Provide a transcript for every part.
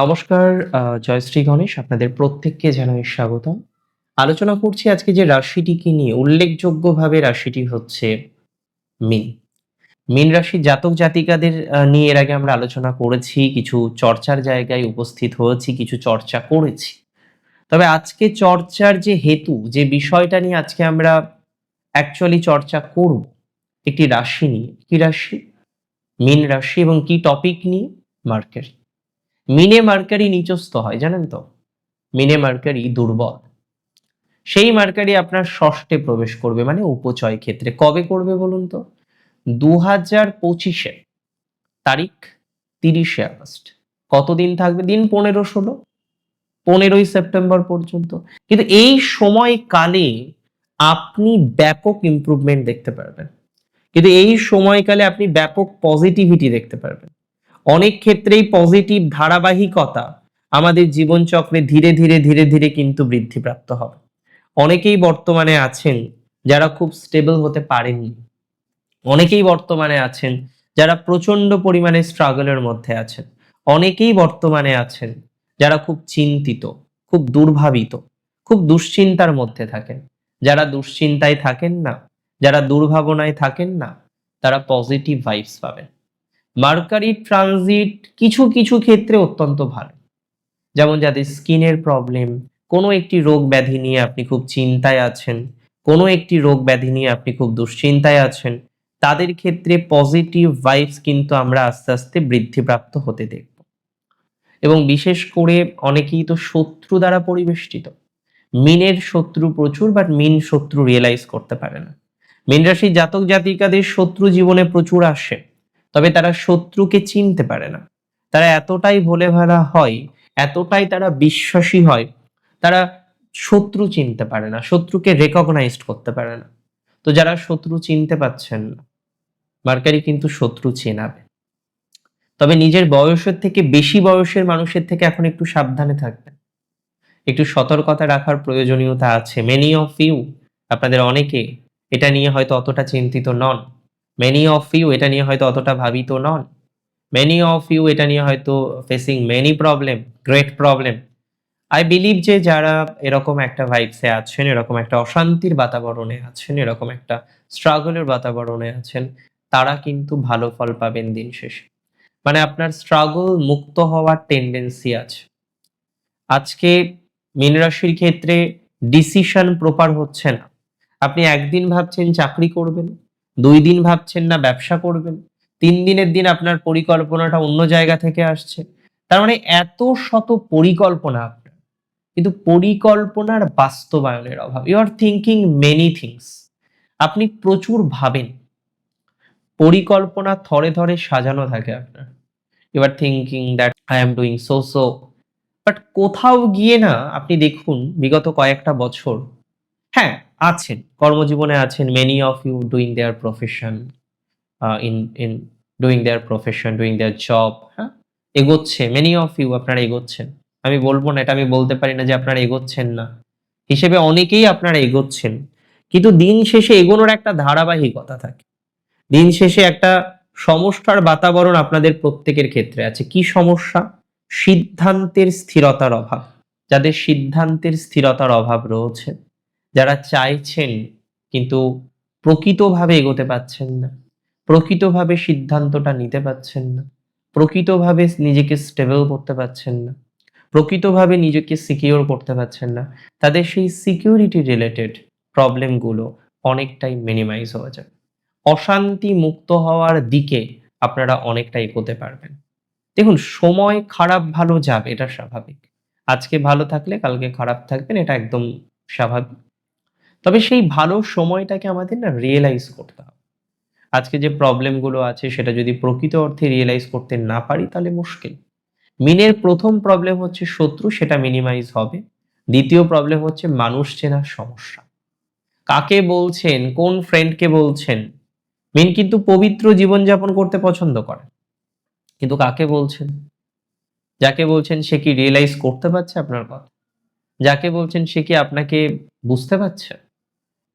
নমস্কার জয়শ্রী গণেশ, আপনাদের প্রত্যেককে জানাই স্বাগতম। আলোচনা করছি আজকে যে রাশিটিকে নিয়ে, উল্লেখযোগ্যভাবে রাশিটি হচ্ছে মিন। মিন রাশির জাতক জাতিকাদের নিয়ে এর আগে আমরা আলোচনা করেছি, কিছু চর্চার জায়গায় উপস্থিত হয়েছি, কিছু চর্চা করেছি। তবে আজকে চর্চার যে হেতু, যে বিষয়টা নিয়ে আজকে আমরা অ্যাকচুয়ালি চর্চা করব, একটি রাশি নিয়ে। কি রাশি? মিন রাশি এবং কি টপিক নিয়ে? মার্কেট। মিনে মার্কারি নিচস্থ হয়, জানেন তো? মিনে মার্কারি দুর্বল। সেই মার্কারি আপনার ষষ্ঠে প্রবেশ করবে মানে উপচয় ক্ষেত্রে। কবে করবে বলুন তো? দু হাজার পঁচিশে। তারিখ তিরিশে আগস্ট। কতদিন থাকবে? দিন পনেরো ষোলো। পনেরোই সেপ্টেম্বর পর্যন্ত। কিন্তু এই সময়কালে আপনি ব্যাপক ইমপ্রুভমেন্ট দেখতে পারবেন। কিন্তু এই সময়কালে আপনি ব্যাপক পজিটিভিটি দেখতে পারবেন। অনেক ক্ষেত্রেই পজিটিভ ধারাবাহিকতা আমাদের জীবনচক্রে ধীরে ধীরে ধীরে ধীরে কিন্তু বৃদ্ধিপ্রাপ্ত হবে। অনেকেই বর্তমানে আছেন যারা খুব স্টেবল হতে পারেননি। অনেকেই বর্তমানে আছেন যারা প্রচণ্ড পরিমাণে স্ট্রাগলের মধ্যে আছেন। অনেকেই বর্তমানে আছেন যারা খুব চিন্তিত, খুব দুর্ভাবিত, খুব দুশ্চিন্তার মধ্যে থাকেন। যারা দুশ্চিন্তায় থাকেন না, যারা দুর্ভাবনায় থাকেন না, তারা পজিটিভ ভাইবস পাবেন। মার্কারি ট্রানজিট কিছু কিছু ক্ষেত্রে অত্যন্ত ভালো। যেমন যাদের স্কিনের প্রবলেম, কোনো একটি রোগ ব্যাধি নিয়ে আপনি খুব চিন্তায় আছেন, কোনো একটি রোগ ব্যাধি নিয়ে আপনি খুব দুশ্চিন্তায় আছেন, তাদের ক্ষেত্রে পজিটিভ ভাইবস কিন্তু আমরা আস্তে আস্তে বৃদ্ধিপ্রাপ্ত হতে দেখব। এবং বিশেষ করে অনেকেই তো শত্রু দ্বারা পরিবেষ্টিত। মিনের শত্রু প্রচুর বাট মিন শত্রু রিয়েলাইজ করতে পারে না। মিন রাশির জাতক জাতিকাদের শত্রু জীবনে প্রচুর আসে। তবে তারা শত্রুকে চিনতে পারে না। তারা এতটাই ভোলে ভালা হয়, এতটাই তারা বিশ্বাসী হয়, তারা শত্রু চিনতে পারে না, শত্রুকে রেকগনাইজড করতে পারে না। তো যারা শত্রু চিনতে পাচ্ছেন না, মার্কারি কিন্তু শত্রু চেনাবে। তবে নিজের বয়সের থেকে বেশি বয়সের মানুষের থেকে এখন একটু সাবধানে থাকবেন। একটু সতর্কতা রাখার প্রয়োজনীয়তা আছে। মেনি অফ ইউ আপনাদের অনেকে এটা নিয়ে হয়তো অতটা চিন্তিত নন। মেনি অফ ইউ এটা নিয়ে হয়তো অতটা ভাবিত নন। মেনি অফ ইউ এটা নিয়ে হয়তো facing many problem great problem I believe যে যারা এরকম একটা ভাইবসে আছেন, এরকম একটা অশান্তির বাতাবরণে আছেন, এরকম একটা স্ট্রাগলের বাতাবরণে আছেন, তারা কিন্তু ভালো ফল পাবেন দিন শেষে। মানে আপনার স্ট্রাগল মুক্ত হওয়ার টেন্ডেন্সি আছে। আজকে মীন রাশির ক্ষেত্রে ডিসিশন প্রপার হচ্ছে না। আপনি একদিন ভাবছেন চাকরি করবেন দুই দিন ভাবছেন না ব্যবসা করবেন, তিন দিনের দিন আপনার পরিকল্পনাটা অন্য জায়গা থেকে আসছে। তার মানে এত শত পরিকল্পনা আপনার, কিন্তু পরিকল্পনার বাস্তবায়নের অভাব। You are thinking many things আপনি প্রচুর ভাবেন। পরিকল্পনা থরে থরে সাজানো থাকে আপনার। You are thinking that I am doing so so but কোথাও গিয়ে না, আপনি দেখুন, বিগত কয়েকটা বছর হ্যাঁ আছেন, কর্মজীবনে আছেন many of you doing their profession in in doing their profession doing their job হ্যাঁ? এগোচ্ছে মেনি অফ ইউ আপনারা এগোচ্ছেন। আমি বলব না, এটা আমি বলতে পারি না যে আপনারা এগোচ্ছেন না। হিসেবে অনেকেই আপনারা এগোচ্ছেন। কিন্তু দিন শেষে এগোনোর একটা ধারাবাহিকতা থাকে। দিন শেষে একটা সমস্যার বাতাবরণ আপনাদের প্রত্যেকের ক্ষেত্রে আছে। কি সমস্যা? সিদ্ধান্তের স্থিরতার অভাব। যাদের সিদ্ধান্তের স্থিরতার অভাব রয়েছে। যারা চাইছেন কিন্তু প্রকৃতভাবে এগোতে পাচ্ছেন না, প্রকৃতভাবে সিদ্ধান্তটা নিতে পাচ্ছেন না, প্রকৃতভাবে নিজেকে স্টেবল করতে পারছেন না, প্রকৃতভাবে নিজেকে সিকিওর করতে পারছেন না, তাদের সেই সিকিউরিটি রিলেটেড প্রবলেমগুলো অনেকটাই মিনিমাইজ হয়ে যাবে। অশান্তি মুক্ত হওয়ার দিকে আপনারা অনেকটা এগোতে পারবেন। দেখুন, সময় খারাপ ভালো যাবে, এটা স্বাভাবিক। আজকে ভালো থাকলে কালকে খারাপ থাকবেন, এটা একদম স্বাভাবিক। তবে সেই ভালো সময়টাকে আমাদের না রিয়েলাইজ করতে হবে। আজকে যে প্রবলেমগুলো আছে, সেটা যদি প্রকৃত অর্থে রিয়েলাইজ করতে না পারি, তাহলে মুশকিল। মিনের প্রথম প্রবলেম হচ্ছে শত্রু, সেটা মিনিমাইজ হবে। দ্বিতীয় প্রবলেম হচ্ছে মানুষ চেনার সমস্যা। কাকে বলছেন, কোন ফ্রেন্ডকে বলছেন? মিন কিন্তু পবিত্র জীবনযাপন করতে পছন্দ করে। কিন্তু কাকে বলছেন? যাকে বলছেন সে কি রিয়েলাইজ করতে পারছে আপনার কথা? যাকে বলছেন সে কি আপনাকে বুঝতে পারছে?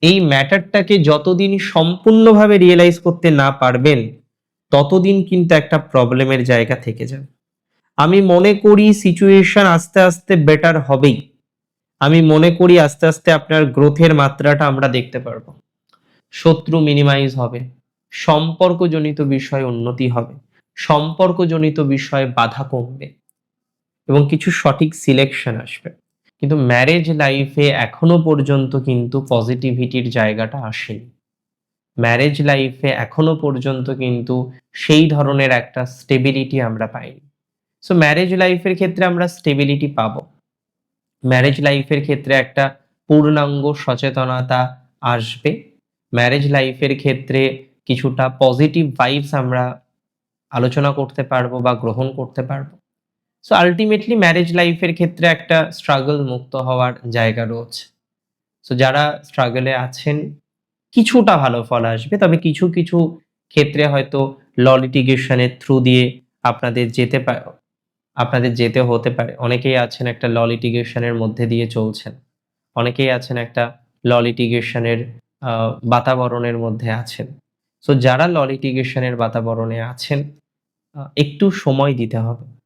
এই ম্যাটারটাকে যতদিন সম্পূর্ণভাবে রিয়েলাইজ করতে না পারবেন, ততদিন কিন্তু একটা প্রবলেমের জায়গা থেকে যাবে। আমি মনে করি সিচুয়েশন আস্তে আস্তে বেটার হবেই। আমি মনে করি আস্তে আস্তে আপনার গ্রোথের মাত্রাটা আমরা দেখতে পারব। শত্রু মিনিমাইজ হবে, সম্পর্কজনিত বিষয়ে উন্নতি হবে, সম্পর্কজনিত বিষয়ে বাধা কমবে এবং কিছু সঠিক সিলেকশন আসবে। কিন্তু ম্যারেজ লাইফে এখনও পর্যন্ত কিন্তু পজিটিভিটির জায়গাটা আসেনি। ম্যারেজ লাইফে এখনও পর্যন্ত কিন্তু সেই ধরনের একটা স্টেবিলিটি আমরা পাইনি। সো ম্যারেজ লাইফের ক্ষেত্রে আমরা স্টেবিলিটি পাবো। ম্যারেজ লাইফের ক্ষেত্রে একটা পূর্ণাঙ্গ সচেতনতা আসবে। ম্যারেজ লাইফের ক্ষেত্রে কিছুটা পজিটিভ ভাইবস আমরা আলোচনা করতে পারব বা গ্রহণ করতে পারব। সো আলটিমেটলি ম্যারেজ লাইফের ক্ষেত্রে একটা স্ট্রাগল মুক্ত হওয়ার জায়গা রয়েছে। সো যারা স্ট্রাগলে আছেন, কিছুটা ভালো ফল আসবে, তবে কিছু কিছু ক্ষেত্রে হয়তো ল লিটিগেশনের থ্রু দিয়ে আপনাদের যেতে আপনাদের যেতে হতে পারে। অনেকেই আছেন একটা ল লিটিগেশনের মধ্যে দিয়ে চলছেন। অনেকেই আছেন একটা ল লিটিগেশনের বাতাবরণের মধ্যে আছেন। সো যারা ল লিটিগেশনের বাতাবরণে আছেন একটু সময় দিতে হবে।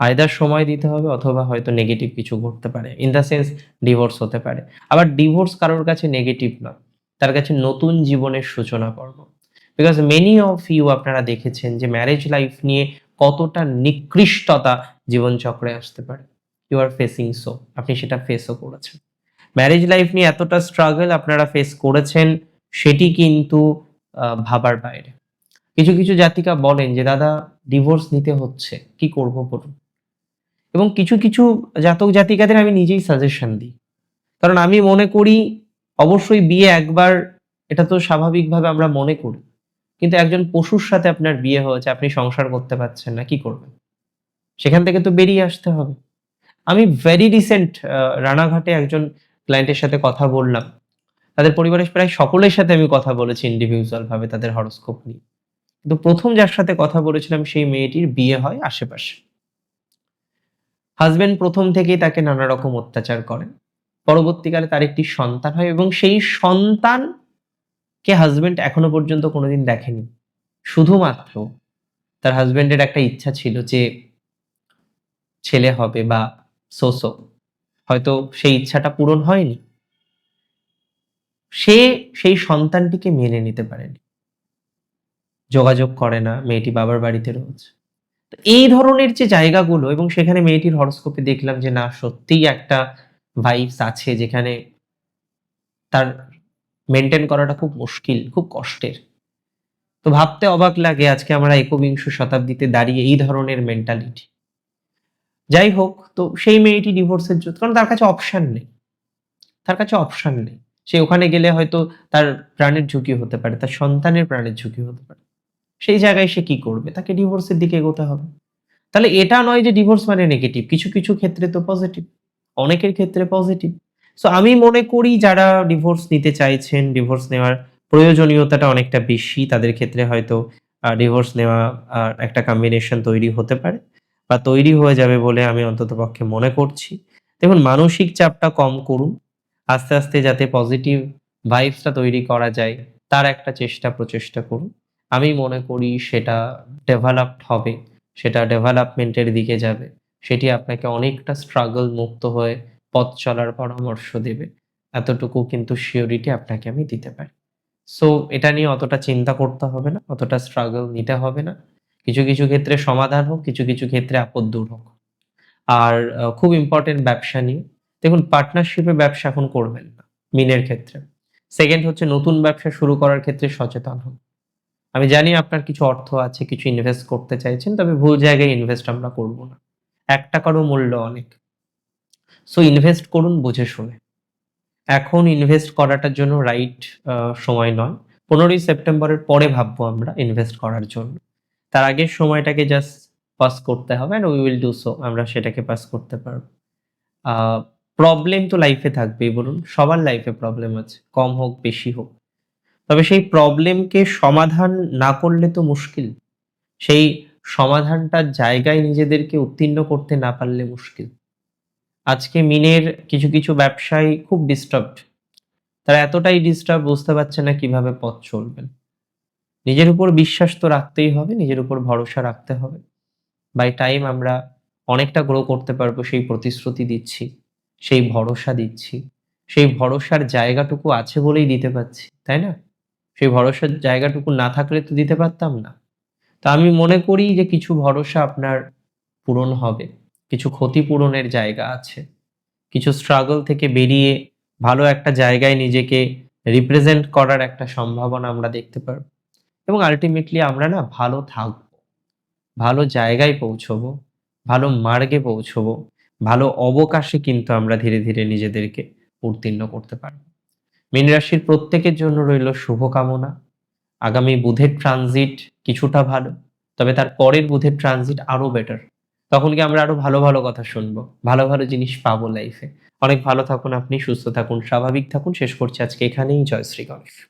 আয়দার সময় দিতে হবে অথবা হয়তো নেগেটিভ কিছু ঘটতে পারে। ইন দ্য সেন্স ডিভোর্স হতে পারে। আবার ডিভোর্স কারোর কাছে নেগেটিভ নয়, তার কাছে নতুন জীবনের সূচনা পর্ব। বিকজ মেনি অফ ইউ আপনারা দেখেছেন যে ম্যারেজ লাইফ নিয়ে কতটা নিকৃষ্টতা জীবনচক্রে আসতে পারে। ইউ আর ফেসিং সো আপনি সেটা ফেসও করেছেন। ম্যারেজ লাইফ নিয়ে এতটা স্ট্রাগল আপনারা ফেস করেছেন, সেটি কিন্তু ভাবার বাইরে। কিছু কিছু জাতিকা বলেন যে, দাদা ডিভোর্স নিতে হচ্ছে, কি করব বলুন? এবং কিছু কিছু জাতক জাতিকাদের আমি নিজেই সাজেশন দিই। কারণ আমি মনে করি, অবশ্যই বিয়ে একবার, এটা তো স্বাভাবিকভাবে আমরা মনে করি। কিন্তু একজন পশুর সাথে আপনার বিয়ে হয়েছে, আপনি সংসার করতে পারছেন না, কি করবেন? সেখান থেকে তো বেরিয়ে আসতে হবে। আমি ভেরি রিসেন্ট রানাঘাটে একজন ক্লায়েন্টের সাথে কথা বললাম। তাদের পরিবারের প্রায় সকলের সাথে আমি কথা বলেছি ইন্ডিভিজুয়াল ভাবে, তাদের হরস্কোপ নিয়ে। কিন্তু প্রথম যার সাথে কথা বলেছিলাম, সেই মেয়েটির বিয়ে হয় আশেপাশে। হাজবেন্ড প্রথম থেকেই তাকে নানা রকম অত্যাচার করেন। পরবর্তীকালে তার একটি সন্তান হয় এবং সেই সন্তানকে হাজবেন্ড এখনও পর্যন্ত কোনোদিন দেখেনি। শুধুমাত্র তার হাজবেন্ডের একটা ইচ্ছা ছিল যে ছেলে হবে বা সোসো হয়তো সেই ইচ্ছাটা পূরণ হয়নি। সে সেই সন্তানটিকে মেনে নিতে পারেনি। যোগাযোগ করে না, মেয়েটি বাবার বাড়িতে রয়েছে। এই ধরনের যে জায়গাগুলো, এবং সেখানে মেয়েটির হরস্কোপে দেখলাম যে না, সত্যিই একটা ভাইবস আছে যেখানে তার মেনটেন করাটা খুব মুশকিল, খুব কষ্টের। তো ভাবতে অবাক লাগে আজকে আমরা একবিংশ শতাব্দীতে দাঁড়িয়ে এই ধরনের মেন্টালিটি যাই হোক, তো সেই মেয়েটি ডিভোর্সের জন্য কারণ তার কাছে অপশান নেই। তার কাছে অপশান নেই। সে ওখানে গেলে হয়তো তার প্রাণের ঝুঁকি হতে পারে, তার সন্তানের প্রাণের ঝুঁকি হতে পারে। সেই জায়গায় সে কি করবে? তাকে ডিভোর্সের দিকে এগোতে হবে। তাহলে এটা নয় যে ডিভোর্স মানে নেগেটিভ কিছু কিছু ক্ষেত্রে তো পজিটিভ অনেকের ক্ষেত্রে পজিটিভ সো আমি মনে করি যারা ডিভোর্স নিতে চাইছেন ডিভোর্স নেওয়ার প্রয়োজনীয়তাটা অনেকটা বেশি, তাদের ক্ষেত্রে হয়তো ডিভোর্স নেওয়া একটা কম্বিনেশন তৈরি হতে পারে বা তৈরি হয়ে যাবে বলে আমি অন্তত পক্ষে মনে করছি। দেখুন, মানসিক চাপটা কম করুন, আস্তে আস্তে যাতে পজিটিভ ভাইবসটা তৈরি করা যায়, তার একটা চেষ্টা প্রচেষ্টা করুন। আমি মনে করি সেটা ডেভেলপড হবে, সেটা ডেভেলপমেন্টের দিকে যাবে। সেটি আপনাকে অনেকটা স্ট্রাগল মুক্ত হয়ে পথ চলার পরামর্শ দেবে। এতটুকু কিন্তু শিওরিটি আপনাকে আমি দিতে পারি। সো এটা নিয়ে অতটা চিন্তা করতে হবে না, অতটা স্ট্রাগল নিতে হবে না। কিছু কিছু ক্ষেত্রে সমাধান হোক, কিছু কিছু ক্ষেত্রে আপদ দূর হোক। আর খুব ইম্পর্টেন্ট ব্যবসা নিয়ে। দেখুন পার্টনারশিপে ব্যবসা এখন করবেন না, মিনের ক্ষেত্রে। সেকেন্ড হচ্ছে, নতুন ব্যবসা শুরু করার ক্ষেত্রে সচেতন হন। আমি জানি আপনার কিছু অর্থ আছে, কিছু ইনভেস্ট করতে চাইছেন, তবে ভুল জায়গায় ইনভেস্ট আমরা করব না। এক টাকারও মূল্য অনেক। সো ইনভেস্ট করুন বুঝে শুনে। এখন ইনভেস্ট করাটার জন্য রাইট সময় নয়। পনেরোই সেপ্টেম্বরের পরে ভাববো আমরা ইনভেস্ট করার জন্য। তার আগের সময়টাকে জাস্ট পাস করতে হবে and we will do so আমরা সেটাকে পাস করতে পারব। প্রবলেম তো লাইফে থাকবেই, বলুন। সবার লাইফে প্রবলেম আছে। কম হোক, বেশি হোক। তবে সেই প্রবলেমকে সমাধান না করলে তো মুশকিল। সেই সমাধানটার জায়গায় নিজেদেরকে উত্তীর্ণ করতে না পারলে মুশকিল। আজকে মিনের কিছু কিছু ব্যবসায়ী খুব ডিস্টার্বড তারা এতটাই ডিস্টার্ব বুঝতে পারছে না কীভাবে পথ চলবেন। নিজের উপর বিশ্বাস তো রাখতেই হবে, নিজের উপর ভরসা রাখতে হবে। বাই টাইম আমরা অনেকটা গ্রো করতে পারব, সেই প্রতিশ্রুতি দিচ্ছি, সেই ভরসা দিচ্ছি, সেই ভরসার জায়গাটুকু আছে বলেই দিতে পারছি, তাই না? সেই ভরসার জায়গাটুকু না থাকলে তো দিতে পারতাম না। তা আমি মনে করি যে কিছু ভরসা আপনার পূরণ হবে, কিছু ক্ষতিপূরণের জায়গা আছে। কিছু স্ট্রাগল থেকে বেরিয়ে ভালো একটা জায়গায় নিজেকে রিপ্রেজেন্ট করার একটা সম্ভাবনা আমরা দেখতে পারব। এবং আলটিমেটলি আমরা না ভালো থাকব, ভালো জায়গায় পৌঁছবো, ভালো মার্গে পৌঁছবো, ভালো অবকাশে কিন্তু আমরা ধীরে ধীরে নিজেদেরকে উত্তীর্ণ করতে পারব। মীন রাশির প্রত্যেকের জন্য রইল শুভকামনা। আগামী বুধের ট্রানজিট কিছুটা ভালো, তবে তার পরের বুধের ট্রানজিট আরও বেটার তখন কি আমরা আরও ভালো ভালো কথা শুনব? ভালো ভালো জিনিস পাবো লাইফে অনেক ভালো থাকুন আপনি, সুস্থ থাকুন, স্বাভাবিক থাকুন। শেষ করছি আজকে এখানেই। জয় শ্রী গণেশ।